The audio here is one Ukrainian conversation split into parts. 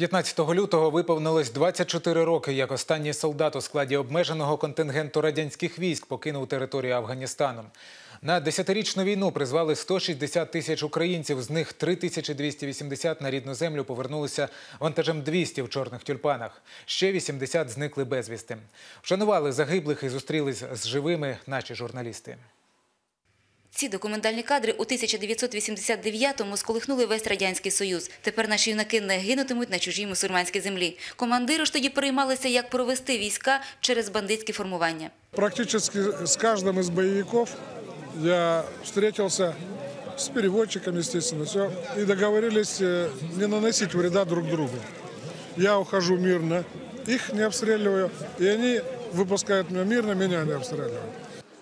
15 лютого виповнилось 24 роки, як останній солдат у складі обмеженого контингенту радянських військ покинув територію Афганістану. На десятирічну війну призвали 160 тисяч українців, з них 3280 на рідну землю повернулися вантажем 200 в чорних тюльпанах. Ще 80 зникли безвісти. Вшанували загиблих і зустрілись з живими наші журналісти. Ці документальні кадри у 1989-му сколихнули весь Радянський Союз. Тепер наші юнаки не гинутимуть на чужій мусульманській землі. Командири ж тоді переймалися, як провести війська через бандитські формування. Практически с каждым из боевиков я встретился с переводчиком, естественно, все, и договорились э, не наносить вреда друг другу. Я ухожу мирно, их не обстреливаю, и они выпускают меня мирно, меня не обстреливают.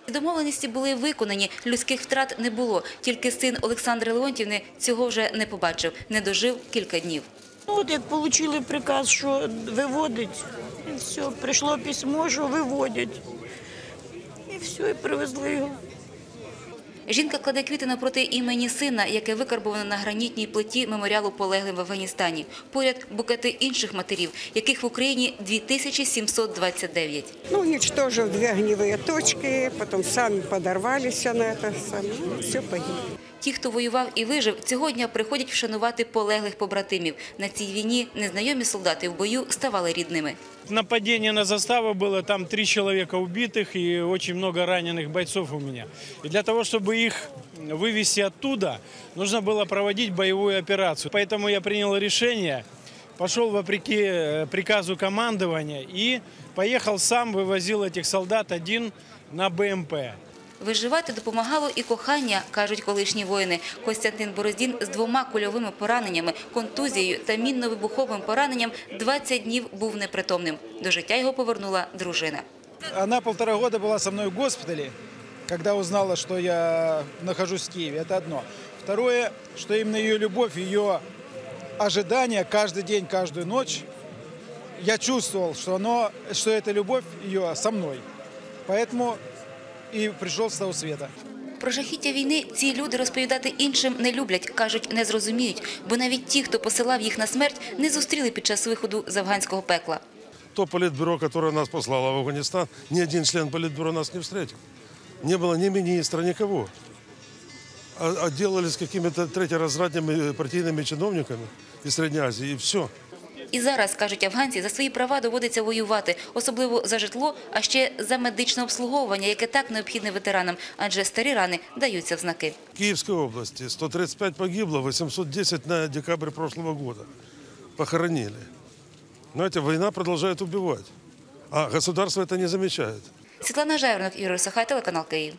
Домовленості були виконані, людських втрат не було. Тільки син Олександри Леонтівни цього вже не побачив, не дожив кілька днів. Ну, От як отримали приказ, що виводить, і все, прийшло письмо, що виводять. І все, і привезли його. Жінка кладе квіти напроти імені сина, яке викарбовано на гранітній плиті меморіалу полеглим в Афганістані. Поряд букети інших матерів, яких в Україні 2729. Ну, уничтожил две огневые точки, потом сами подорвались на это, сами, ну, все погибло. Ті, хто воював і вижив, цього дня приходять вшанувати полеглих побратимів. На цій війні незнайомі солдати в бою ставали рідними. Нападение на заставу было, там три человека убитых и очень много раненых бойцов у меня. И для того, чтобы их вывести оттуда, нужно было проводить боевую операцию. Поэтому я принял решение, пошел вопреки э, приказу командования и поехал сам, вывозил этих солдат один на БМП. Виживати допомагало і кохання, кажуть колишні воїни. Костянтин Бороздін з двома кульовими пораненнями, контузією та мінно-вибуховим пораненням 20 днів був непритомним. До життя його повернула дружина. Она полтора года была со мной в госпитале, когда узнала, что я нахожусь в Киеве. Это одно. Второе, что именно ее любовь, ее ожидания каждый день, каждую ночь, я чувствовал, что, оно, что эта любовь ее со мной. Поэтому и пришел с того света. Про жахіття війни ці люди розповідати іншим не люблять, кажуть, не зрозуміють, бо навіть ті, хто посилав їх на смерть, не зустріли під час виходу з афганського пекла. То политбюро, которое нас послало в Афганистан, ни один член политбюро нас не встретил. Не было ни министра, никого. А, а делали с какими-то третьеразрядными партийными чиновниками из Средней Азии, и все. І зараз, кажуть афганці, за свої права доводиться воювати, особливо за житло, а ще за медичне обслуговування, яке так необхідне ветеранам, адже старі рани даються в знаки. В Киевской области 135 погибло, 810 на декабрь прошлого года. Похоронили. Знаете, война продолжает убивать. А государство это не замечает. Світлана Жайворонок, Ігор Сахай, телеканал Київ.